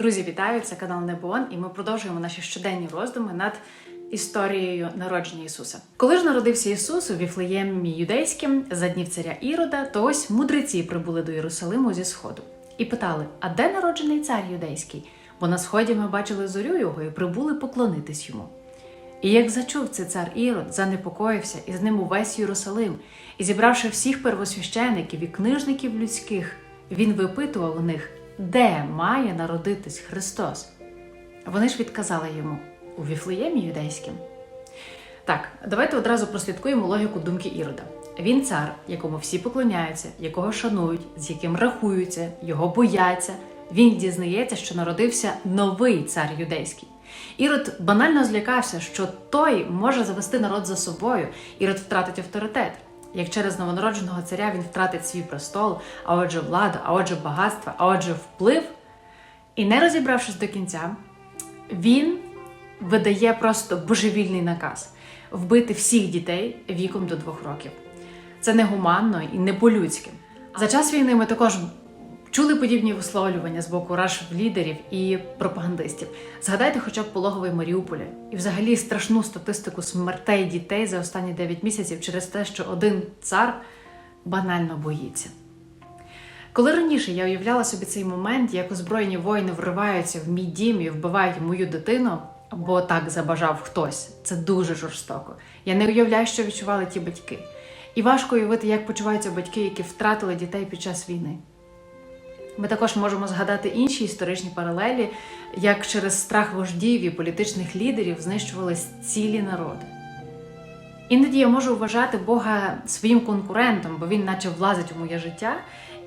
Друзі, вітаю! Це канал Небон, і ми продовжуємо наші щоденні роздуми над історією народження Ісуса. Коли ж народився Ісус у Віфлеємі юдейським за днів царя Ірода, то ось мудреці прибули до Єрусалиму зі сходу і питали: А де народжений цар юдейський? Бо на сході ми бачили зорю його і прибули поклонитись йому. І як зачув це цар Ірод, занепокоївся, і з ним увесь Єрусалим, і зібравши всіх первосвящеників і книжників людських, він випитував у них, де має народитись Христос. Вони ж відказали йому у Віфлеємі юдейським. Так, давайте одразу прослідкуємо логіку думки Ірода. Він цар, якому всі поклоняються, якого шанують, з яким рахуються, його бояться. Він дізнається, що народився новий цар юдейський. Ірод банально злякався, що той може завести народ за собою. Ірод втратить авторитет. Як через новонародженого царя він втратить свій престол, а отже, владу, а отже, багатство, а отже, вплив. І не розібравшись до кінця, він видає просто божевільний наказ вбити всіх дітей віком до двох років. Це негуманно і не по-людськи. За час війни ми також чули подібні висловлювання з боку раш лідерів і пропагандистів. Згадайте, хоча б пологовий Маріуполя і взагалі страшну статистику смертей дітей за останні 9 місяців через те, що один цар банально боїться. Коли раніше я уявляла собі цей момент, як озброєні воїни вриваються в мій дім і вбивають мою дитину, бо так забажав хтось, це дуже жорстоко. Я не уявляю, що відчували ті батьки. І важко уявити, як почуваються батьки, які втратили дітей під час війни. Ми також можемо згадати інші історичні паралелі, як через страх вождів і політичних лідерів знищувались цілі народи. Іноді я можу вважати Бога своїм конкурентом, бо він наче влазить у моє життя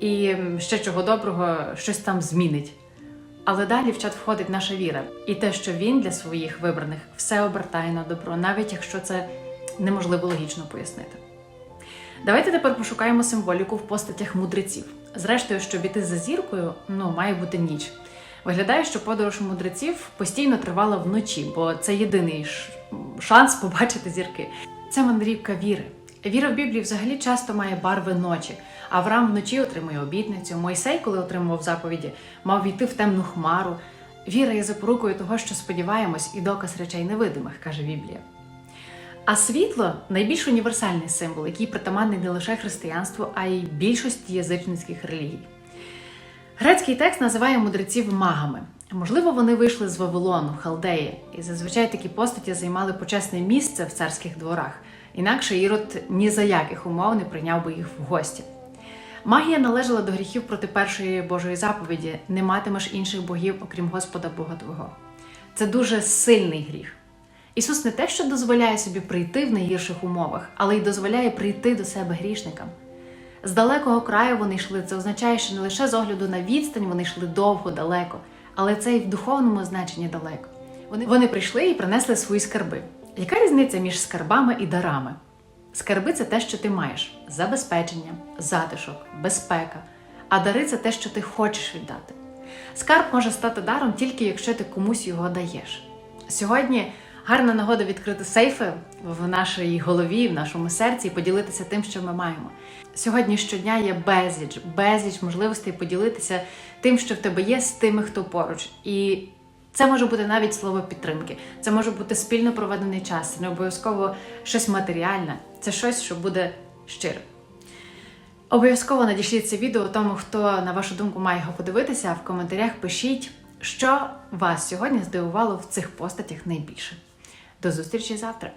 і ще чого доброго щось там змінить. Але далі в чат входить наша віра і те, що він для своїх вибраних все обертає на добро, навіть якщо це неможливо логічно пояснити. Давайте тепер пошукаємо символіку в постатях мудреців. Зрештою, щоб іти за зіркою, ну має бути ніч. Виглядає, що подорож мудреців постійно тривала вночі, бо це єдиний шанс побачити зірки. Це мандрівка віри. Віра в Біблії взагалі часто має барви ночі. Авраам вночі отримує обітницю. Мойсей, коли отримував заповіді, мав війти в темну хмару. Віра є запорукою того, що сподіваємось, і доказ речей невидимих, каже Біблія. А світло найбільш універсальний символ, який притаманний не лише християнству, а й більшості язичницьких релігій. Грецький текст називає мудреців магами. Можливо, вони вийшли з Вавилону, Халдеї, і зазвичай такі постаті займали почесне місце в царських дворах. Інакше Ірод ні за яких умов не прийняв би їх в гості. Магія належала до гріхів проти першої Божої заповіді: не матимеш інших богів, окрім Господа Бога Твого. Це дуже сильний гріх. Ісус не те, що дозволяє собі прийти в найгірших умовах, але й дозволяє прийти до себе грішникам. З далекого краю вони йшли. Це означає, що не лише з огляду на відстань вони йшли довго, далеко, але це і в духовному значенні далеко. Вони, вони прийшли і принесли свої скарби. Яка різниця між скарбами і дарами? Скарби це те, що ти маєш: забезпечення, затишок, безпека. А дари це те, що ти хочеш віддати. Скарб може стати даром тільки якщо ти комусь його даєш. Сьогодні гарна нагода відкрити сейфи в нашій голові, в нашому серці і поділитися тим, що ми маємо. Сьогодні щодня є безліч, безліч можливостей поділитися тим, що в тебе є, з тими, хто поруч. І це може бути навіть слово підтримки, це може бути спільно проведений час, не обов'язково щось матеріальне, це щось, що буде щире. Обов'язково надішліть це відео тому, хто, на вашу думку, має його подивитися. В коментарях пишіть, що вас сьогодні здивувало в цих постатях найбільше. До зустрічі завтра!